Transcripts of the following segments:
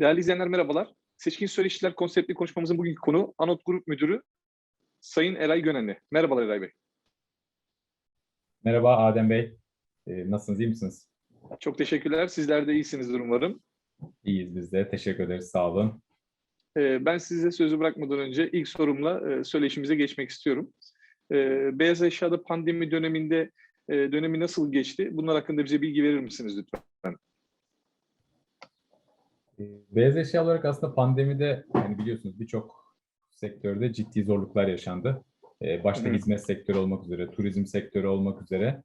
Değerli izleyenler merhabalar. Seçkin Söyleşiler konseptli konuşmamızın bugünkü konu Anot Grup Müdürü Sayın Eray Gönenli. Merhabalar Eray Bey. Merhaba Adem Bey. Ee, nasılsınız, iyi misiniz? Çok teşekkürler. Sizler de iyisinizdir umarım. İyiyiz biz de. Teşekkür ederiz. Sağ olun. Ee, ben size sözü bırakmadan önce ilk sorumla e, söyleşimize geçmek istiyorum. Ee, Beyaz Eşya'da pandemi döneminde e, dönemi nasıl geçti? Bunlar hakkında bize bilgi verir misiniz lütfen? Ee, Beyaz eşya olarak aslında pandemide yani biliyorsunuz birçok sektörde ciddi zorluklar yaşandı. Ee, başta hı. hizmet sektörü olmak üzere, turizm sektörü olmak üzere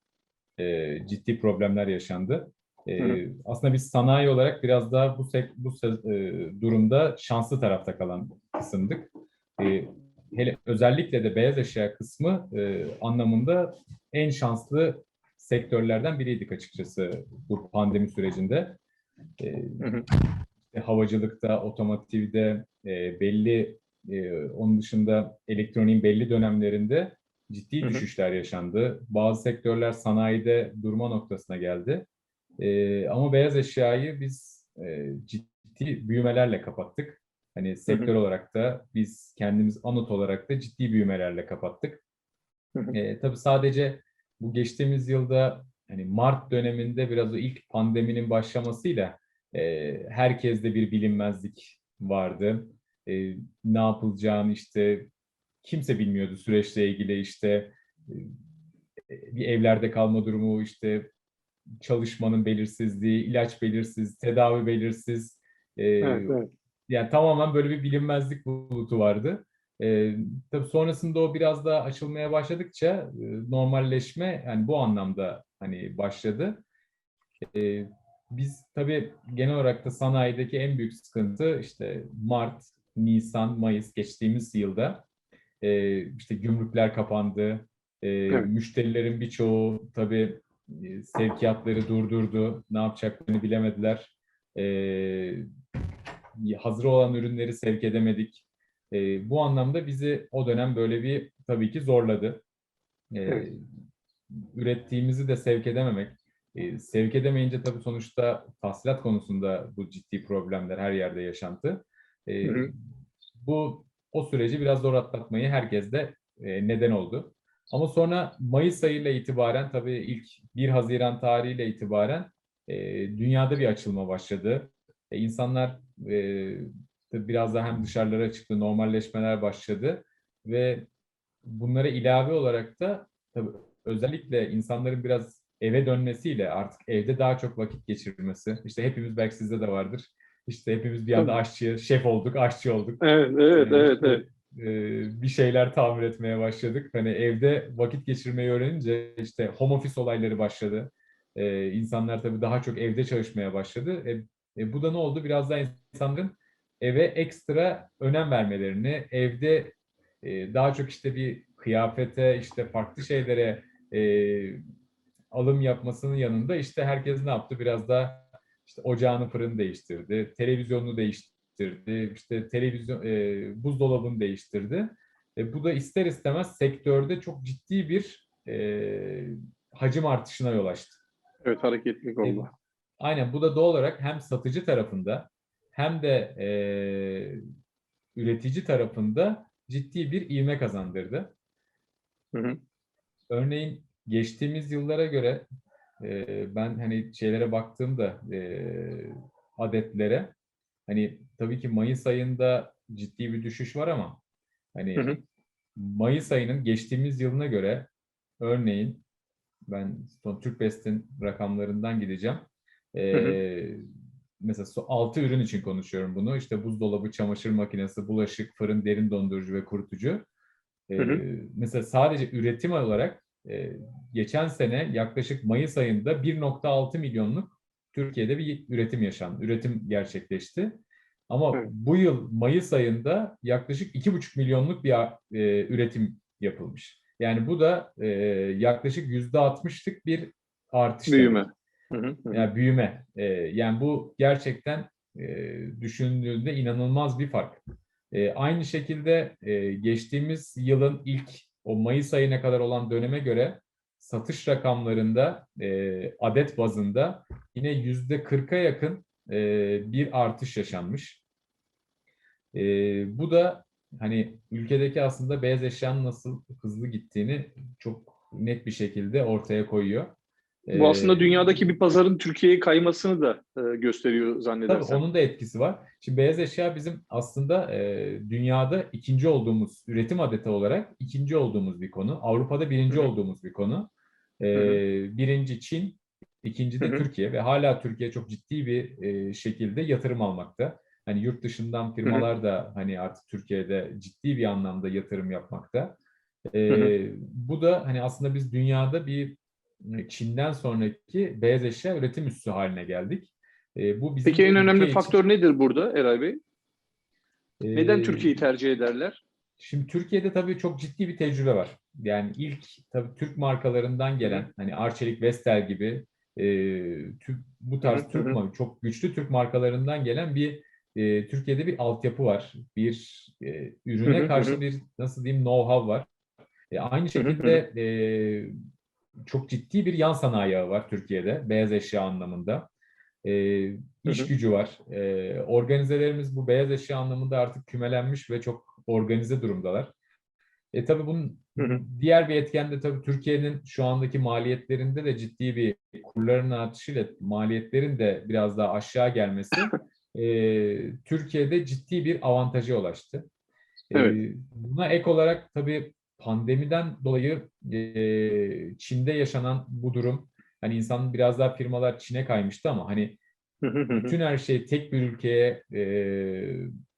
e, ciddi problemler yaşandı. Hı aslında biz sanayi olarak biraz daha bu sek- bu e, durumda şanslı tarafta kalan kısımdık. Ee, hele özellikle de beyaz eşya kısmı e, anlamında en şanslı sektörlerden biriydik açıkçası bu pandemi sürecinde. Hı hı. İşte havacılıkta, otomotivde e, belli e, onun dışında elektroniğin belli dönemlerinde ciddi Hı hı. düşüşler yaşandı. Bazı sektörler sanayide durma noktasına geldi. E, ama beyaz eşyayı biz e, ciddi büyümelerle kapattık. Hani sektör olarak da biz kendimiz anot olarak da ciddi büyümelerle kapattık. Hı hı. E, tabii sadece bu geçtiğimiz yılda hani Mart döneminde biraz o ilk pandeminin başlamasıyla e, herkeste bir bilinmezlik vardı. E, ne yapılacağını işte kimse bilmiyordu süreçle ilgili işte e, bir evlerde kalma durumu işte çalışmanın belirsizliği, ilaç belirsiz, tedavi belirsiz. E, Evet, evet. yani tamamen böyle bir bilinmezlik bulutu vardı. Ee, tabii sonrasında o biraz daha açılmaya başladıkça e, normalleşme yani bu anlamda hani başladı. Ee, biz tabii genel olarak da sanayideki en büyük sıkıntı işte Mart, Nisan, Mayıs geçtiğimiz yılda e, işte gümrükler kapandı. E, Evet. Müşterilerin birçoğu tabii e, sevkiyatları durdurdu. Ne yapacaklarını bilemediler. E, hazır olan ürünleri sevk edemedik. E, bu anlamda bizi o dönem böyle bir tabii ki zorladı. E, Evet. Ürettiğimizi de sevk edememek. E, sevk edemeyince tabii sonuçta tahsilat konusunda bu ciddi problemler her yerde yaşantı. E, Hı hı. bu o süreci biraz zor atlatmayı herkeste e, neden oldu. Ama sonra Mayıs ayıyla itibaren tabii ilk 1 Haziran tarihiyle itibaren e, dünyada bir açılma başladı. E, insanlar e, tabii biraz daha hem dışarılara çıktı, normalleşmeler başladı ve bunlara ilave olarak da tabii özellikle insanların biraz eve dönmesiyle artık evde daha çok vakit geçirmesi. İşte hepimiz belki sizde de vardır. İşte hepimiz bir anda Tabii. aşçı, şef olduk, aşçı olduk. Evet, evet, Ee, evet, işte, evet. e, bir şeyler tamir etmeye başladık. Hani evde vakit geçirmeyi öğrenince işte home office olayları başladı. Ee, insanlar tabii daha çok evde çalışmaya başladı. E, e, bu da ne oldu? Biraz daha insanların eve ekstra önem vermelerini, evde e, daha çok işte bir kıyafete, işte farklı şeylere e, alım yapmasının yanında işte herkes ne yaptı? Biraz daha işte ocağını fırını değiştirdi, televizyonunu değiştirdi, işte televizyon e, buzdolabını değiştirdi. E, bu da ister istemez sektörde çok ciddi bir e, hacim artışına yol açtı. Evet, hareketlilik oldu. Aynen bu da doğal olarak hem satıcı tarafında hem de e, üretici tarafında ciddi bir ivme kazandırdı. Hı hı. Örneğin geçtiğimiz yıllara göre e, ben hani şeylere baktığımda e, adetlere hani tabii ki Mayıs ayında ciddi bir düşüş var ama hani Hı hı. Mayıs ayının geçtiğimiz yılına göre örneğin ben son Türk Best'in rakamlarından gideceğim. E, Hı mesela 6 ürün için konuşuyorum bunu. İşte buzdolabı, çamaşır makinesi, bulaşık, fırın, derin dondurucu ve kurutucu. E, Hı hı. mesela sadece üretim olarak geçen sene yaklaşık Mayıs ayında 1.6 milyonluk Türkiye'de bir üretim yaşandı. Üretim gerçekleşti. Ama Evet. bu yıl Mayıs ayında yaklaşık 2,5 milyonluk bir e, üretim yapılmış. Yani bu da e, yaklaşık %60'lık bir artış. Büyüme. Hı hı. Yani büyüme. Ee, yani bu gerçekten e, düşündüğünde inanılmaz bir fark. E, aynı şekilde e, geçtiğimiz yılın ilk o Mayıs ayına kadar olan döneme göre satış rakamlarında e, adet bazında yine yüzde 40'a yakın e, bir artış yaşanmış. E, bu da hani ülkedeki aslında beyaz eşyanın nasıl hızlı gittiğini çok net bir şekilde ortaya koyuyor. Bu aslında E, dünyadaki bir pazarın Türkiye'ye kaymasını da e, gösteriyor Tabii zannedersem. onun da etkisi var. Şimdi beyaz eşya bizim aslında e, dünyada ikinci olduğumuz, üretim adeti olarak ikinci olduğumuz bir konu. Avrupa'da birinci Hı hı. olduğumuz bir konu. E, Hı birinci Çin, ikinci de Hı hı. Türkiye ve hala Türkiye çok ciddi bir e, şekilde yatırım almakta. Hani yurt dışından firmalar da hani artık Türkiye'de ciddi bir anlamda yatırım yapmakta. E, bu da hani aslında biz dünyada bir e, Çin'den sonraki beyaz eşya üretim üssü haline geldik. E, bu bizim Peki en önemli için- faktör nedir burada Eray Bey? Neden Ee, Türkiye'yi tercih ederler? Şimdi Türkiye'de tabii çok ciddi bir tecrübe var. Yani ilk tabii Türk markalarından gelen hani Arçelik, Vestel gibi e, tü- bu tarz hı, Türk mar- çok güçlü Türk markalarından gelen bir e, Türkiye'de bir altyapı var. Bir e, ürüne karşı bir nasıl diyeyim know-how var. E, aynı şekilde e, çok ciddi bir yan sanayi ağı var Türkiye'de beyaz eşya anlamında. E, iş hı. gücü var. E, organizelerimiz bu beyaz eşya anlamında artık kümelenmiş ve çok organize durumdalar. E tabii bunun Hı hı. diğer bir etken de tabii Türkiye'nin şu andaki maliyetlerinde de ciddi bir kurların artışıyla maliyetlerin de biraz daha aşağı gelmesi e, Türkiye'de ciddi bir avantaja ulaştı. E, Evet. buna ek olarak tabii pandemiden dolayı e, Çin'de yaşanan bu durum hani insan biraz daha firmalar Çin'e kaymıştı ama hani bütün her şeyi tek bir ülkeye e,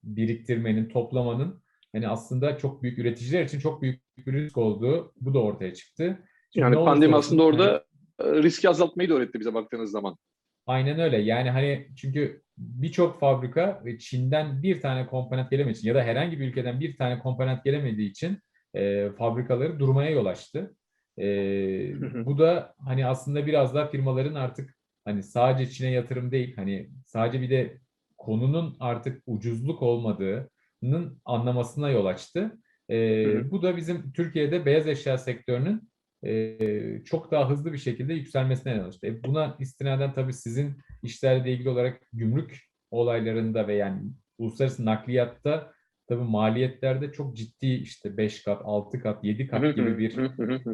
biriktirmenin, toplamanın hani aslında çok büyük üreticiler için çok büyük bir risk olduğu bu da ortaya çıktı. Şimdi Yani pandemi aslında hani- orada e, riski azaltmayı da öğretti bize baktığınız zaman. Aynen öyle. Yani hani çünkü birçok fabrika ve Çin'den bir tane komponent gelemediği için ya da herhangi bir ülkeden bir tane komponent gelemediği için e, fabrikaları durmaya yol açtı. E, bu da hani aslında biraz daha firmaların artık hani sadece Çin'e yatırım değil hani sadece bir de konunun artık ucuzluk olmadığının anlamasına yol açtı. E, Hı hı. bu da bizim Türkiye'de beyaz eşya sektörünün e, çok daha hızlı bir şekilde yükselmesine neden olmuştu. E, buna istinaden tabii sizin işlerle ilgili olarak gümrük olaylarında ve yani uluslararası nakliyatta tabii maliyetlerde çok ciddi işte 5 kat, 6 kat, 7 Hı hı, kat gibi bir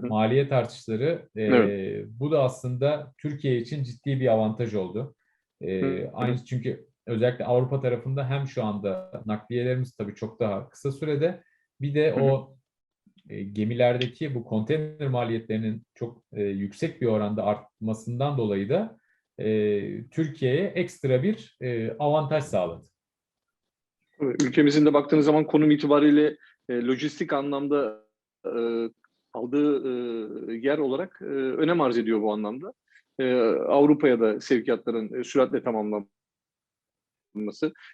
maliyet artışları e, Evet. bu da aslında Türkiye için ciddi bir avantaj oldu. E, aynı çünkü özellikle Avrupa tarafında hem şu anda nakliyelerimiz tabii çok daha kısa sürede bir de o e, gemilerdeki bu konteyner maliyetlerinin çok e, yüksek bir oranda artmasından dolayı da e, Türkiye'ye ekstra bir e, avantaj sağladı. Ülkemizin de baktığınız zaman konum itibariyle e, lojistik anlamda e, aldığı e, yer olarak e, önem arz ediyor bu anlamda. E, Avrupa'ya da sevkiyatların e, süratle tamamlanması,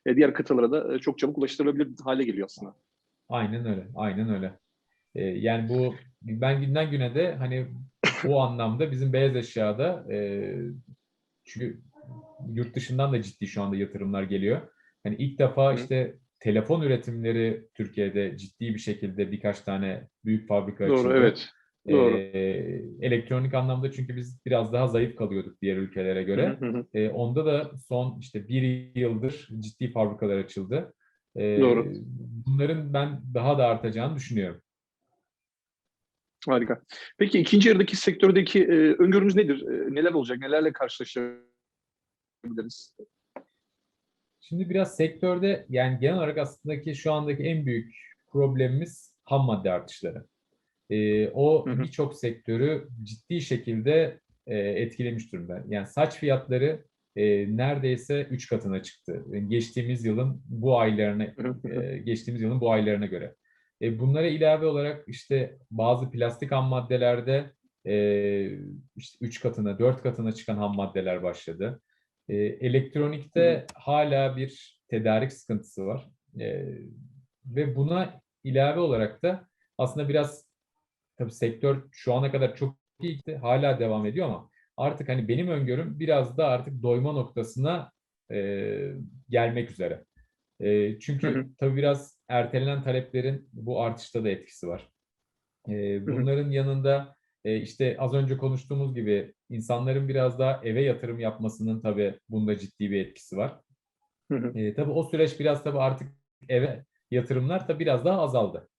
e, diğer kıtalara da e, çok çabuk ulaştırılabilir hale geliyor aslında. Aynen öyle, aynen öyle. E, yani bu ben günden güne de hani bu anlamda bizim beyaz eşyada e, çünkü yurt dışından da ciddi şu anda yatırımlar geliyor. Hani ilk defa işte telefon üretimleri Türkiye'de ciddi bir şekilde birkaç tane büyük fabrika açıldı. Doğru, evet. Doğru. Ee, elektronik anlamda çünkü biz biraz daha zayıf kalıyorduk diğer ülkelere göre. hı hı. Ee, onda da son işte bir yıldır ciddi fabrikalar açıldı. Ee, Doğru. Bunların ben daha da artacağını düşünüyorum. Harika. Peki ikinci yarıdaki sektördeki e, öngörümüz nedir? E, neler olacak? Nelerle karşılaşabiliriz? Şimdi biraz sektörde yani genel olarak aslında ki şu andaki en büyük problemimiz ham madde artışları. Ee, o birçok sektörü ciddi şekilde e, etkilemiş durumda. Yani saç fiyatları e, neredeyse 3 katına çıktı. Yani geçtiğimiz yılın bu aylarına e, geçtiğimiz yılın bu aylarına göre. E, bunlara ilave olarak işte bazı plastik ham maddelerde e, işte 3 katına, 4 katına çıkan ham maddeler başladı. E, elektronikte hala bir tedarik sıkıntısı var. E, ve buna ilave olarak da aslında biraz tabii sektör şu ana kadar çok iyiydi, hala devam ediyor ama artık hani benim öngörüm biraz da artık doyma noktasına e, gelmek üzere. E, çünkü Hı hı. tabii biraz ertelenen taleplerin bu artışta da etkisi var. E, hı. bunların yanında e, işte az önce konuştuğumuz gibi insanların biraz daha eve yatırım yapmasının tabii bunda ciddi bir etkisi var. Hı hı. E, tabii o süreç biraz tabii artık eve yatırımlar da biraz daha azaldı.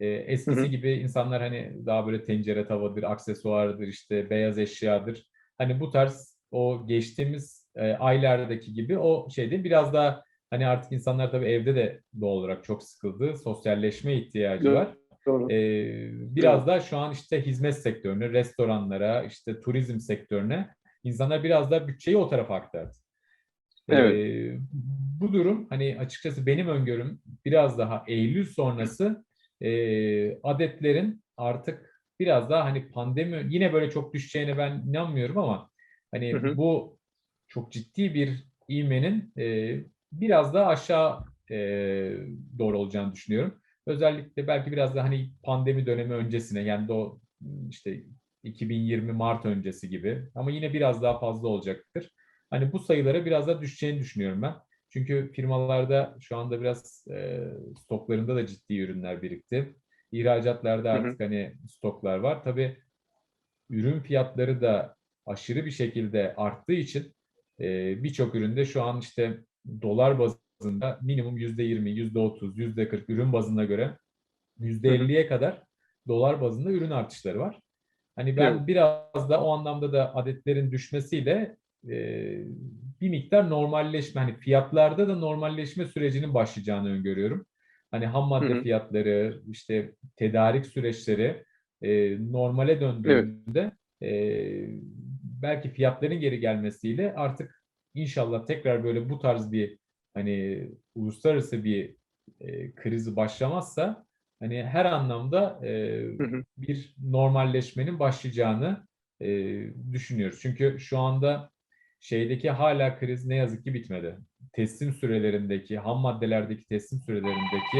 E, eskisi Hı hı. gibi insanlar hani daha böyle tencere tavadır, aksesuardır, işte beyaz eşyadır. Hani bu tarz o geçtiğimiz e, aylardaki gibi o şeyde biraz daha hani artık insanlar tabii evde de doğal olarak çok sıkıldı. Sosyalleşme ihtiyacı Evet. var. Doğru. Ee, biraz da şu an işte hizmet sektörüne, restoranlara, işte turizm sektörüne insanlar biraz da bütçeyi o tarafa aktardı. Evet. Ee, bu durum hani açıkçası benim öngörüm biraz daha Eylül sonrası e, adetlerin artık biraz daha hani pandemi yine böyle çok düşeceğine ben inanmıyorum ama hani Hı hı. bu çok ciddi bir ivmenin e, biraz daha aşağı e, doğru olacağını düşünüyorum. Özellikle belki biraz da hani pandemi dönemi öncesine yani o işte 2020 Mart öncesi gibi ama yine biraz daha fazla olacaktır. Hani bu sayılara biraz daha düşeceğini düşünüyorum ben. Çünkü firmalarda şu anda biraz e, stoklarında da ciddi ürünler birikti. İhracatlarda Hı hı. artık hani stoklar var. Tabii ürün fiyatları da aşırı bir şekilde arttığı için e, birçok üründe şu an işte dolar bazında minimum %20, %30, %40 ürün bazına göre %50'ye kadar dolar bazında ürün artışları var. Hani ben Evet. biraz da o anlamda da adetlerin düşmesiyle e, bir miktar normalleşme, hani fiyatlarda da normalleşme sürecinin başlayacağını öngörüyorum. Hani ham madde Hı hı. fiyatları, işte tedarik süreçleri e, normale döndüğünde e, belki fiyatların geri gelmesiyle artık inşallah tekrar böyle bu tarz bir hani uluslararası bir e, krizi başlamazsa hani her anlamda e, bir normalleşmenin başlayacağını e, düşünüyoruz. Çünkü şu anda şeydeki hala kriz ne yazık ki bitmedi. Teslim sürelerindeki, ham maddelerdeki teslim sürelerindeki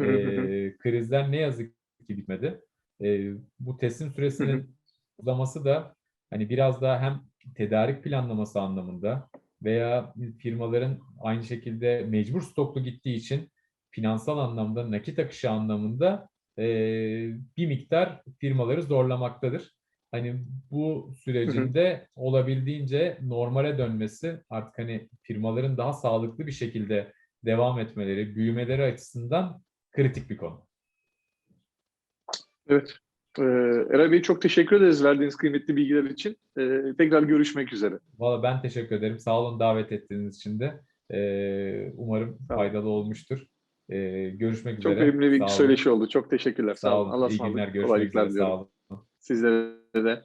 e, krizler ne yazık ki bitmedi. E, bu teslim süresinin uzaması da hani biraz daha hem tedarik planlaması anlamında veya firmaların aynı şekilde mecbur stoklu gittiği için finansal anlamda, nakit akışı anlamında e, bir miktar firmaları zorlamaktadır. Hani bu Hı hı. sürecinde olabildiğince normale dönmesi artık hani firmaların daha sağlıklı bir şekilde devam etmeleri, büyümeleri açısından kritik bir konu. Evet. Ee, Eray Bey çok teşekkür ederiz verdiğiniz kıymetli bilgiler için. Ee, tekrar görüşmek üzere. Valla ben teşekkür ederim. Sağ olun davet ettiğiniz için de. Ee, umarım faydalı olmuştur. Ee, görüşmek Çok üzere. verimli bir Sağ olun. söyleşi oldu. Çok teşekkürler. Sağ Sağ olun. olun. Allah'a İyi günler. Görüşmek üzere. Sağ diliyorum. olun. Sizlere de.